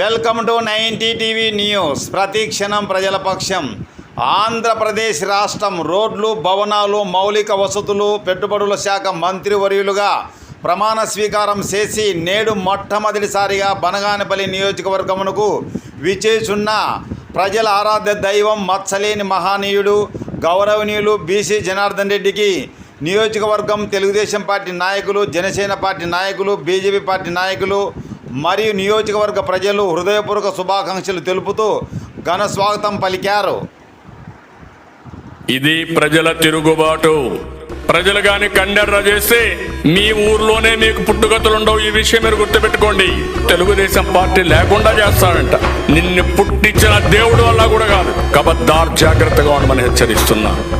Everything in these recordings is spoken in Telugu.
Welcome to ninety TV news. ప్రతిక్షణం ప్రజల పక్షం. ఆంధ్రప్రదేశ్ రాష్ట్రం రోడ్లు భవనాలు మౌలిక వసతులు పెట్టుబడుల శాఖ మంత్రివర్యులుగా ప్రమాణ స్వీకారం చేసి నేడు మొట్టమొదటిసారిగా బనగానపల్లి నియోజకవర్గమునకు విచేచున్న ప్రజల ఆరాధ్య దైవం మత్సలేని మహానీయుడు గౌరవనీయులు బీసీ జనార్దన్ రెడ్డికి నియోజకవర్గం తెలుగుదేశం పార్టీ నాయకులు జనసేన పార్టీ నాయకులు బీజేపీ పార్టీ నాయకులు మరియు నియోజకవర్గ ప్రజలు హృదయపూర్వక శుభాకాంక్షలు తెలుపుతూ ఘన స్వాగతం పలికారు. ఇది ప్రజల తిరుగుబాటు. ప్రజలు గాని కండెర్ర చేస్తే మీ ఊర్లోనే మీకు పుట్టుగతులు ఉండవు. ఈ విషయం మీరు గుర్తుపెట్టుకోండి. తెలుగుదేశం పార్టీ లేకుండా చేస్తాడంట. నిన్ను పుట్టించిన దేవుడు వల్ల కూడా కాదు. కబద్దార్ జాగ్రత్తగా ఉండమని హెచ్చరిస్తున్నాను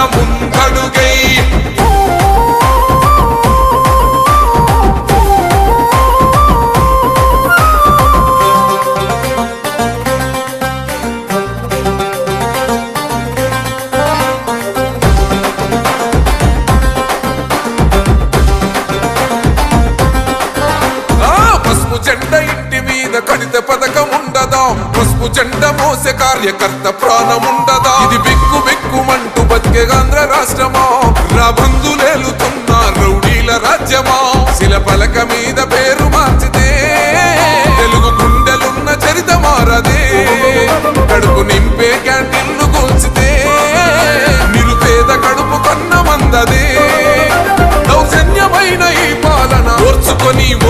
పేదవడన్న జెండ ఇంటి మీద కడిత పథకం ఉండదా పసుపు జెండ మోసే కార్యకర్త ప్రాణం ఉండదా ఇది బిక్కు బిక్కుమంటూ బతికే బతికేగాంధ్ర రాష్ట్రమా? రాబందులేలుతున్న రౌడీల రాజ్యమా? శిల పలక మీద పేరు మార్చితే తెలుగు గుండెలున్న చరిత మారదే. కడుపు నింపే క్యాంటీన్లు కూల్చితే నిరుపేద కడుపు కన్న మందదే. దౌర్జన్యమైన ఈ పాలన ఓర్చుకొని ఓర్చుకొని